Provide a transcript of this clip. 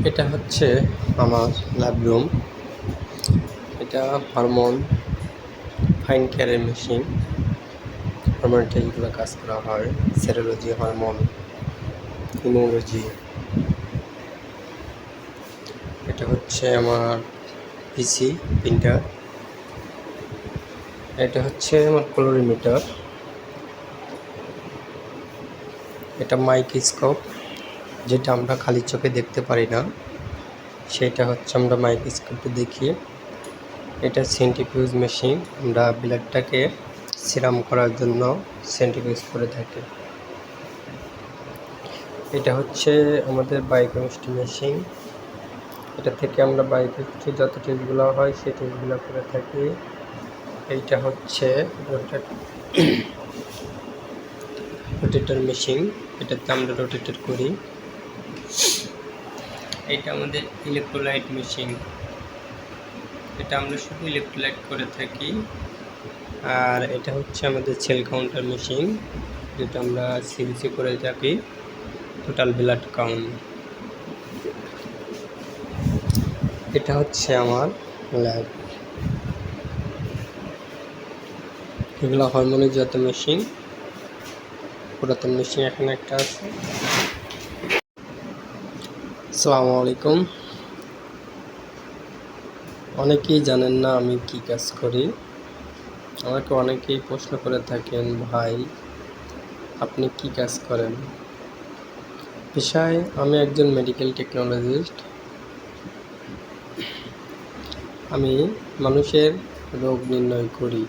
এটা হচ্ছে আমার ল্যাব রুম এটা হরমোন ফাইন কেয়ারের মেশিন হরমোন টেস্টগুলো কাজ করা হয় সেরোলজি হরমোন হিমোলজি এটা হচ্ছে আমার পিসি প্রিন্টার এটা হচ্ছে আমার ক্লোরিমিটার এটা মাইক্রোস্কোপ যেটা আমরা খালি চোখে দেখতে পারি না, সেটা হচ্ছে আমরা মাইক্রোস্কোপে দেখি। এটা সেন্টিফিউজ মেশিন আমরা ব্লাডটাকে সিরাম করার জন্য সেন্টিফিউজ করে থাকি। এটা হচ্ছে আমাদের বায়োকেমিস্ট্রি মেশিন এটা থেকে আমরা বায়োকেমিস্ট্রি যত টেস্টগুলো হয়, সেই টেস্টগুলো করে থাকি। এইটা হচ্ছে রোটেটর মেশিন এটাতে আমরা রোটেটর করি। এটা আমাদের ইলেকট্রোলাইট মেশিন এটা আমরা শুধু ইলেকট্রোলাইট করে থাকি। আর এটা হচ্ছে আমাদের সেল কাউন্টার মেশিন যেটা আমরা সিবিসি করে থাকি। টোটাল ব্লাড কাউন্ট এটা হচ্ছে আমার ল্যাব এগুলো হরমোনের যত মেশিন পুরাতন মেশিন এখানে একটা আছে। আসসালামু আলাইকুম অনেকেই জানেন না আমি কি কাজ করি। আমাকে অনেকেই প্রশ্ন করে থাকেন, ভাই, আপনি কি কাজ করেন? পেশায় আমি একজন মেডিকেল টেকনোলজিস্ট আমি মানুষের রোগ নির্ণয় করি।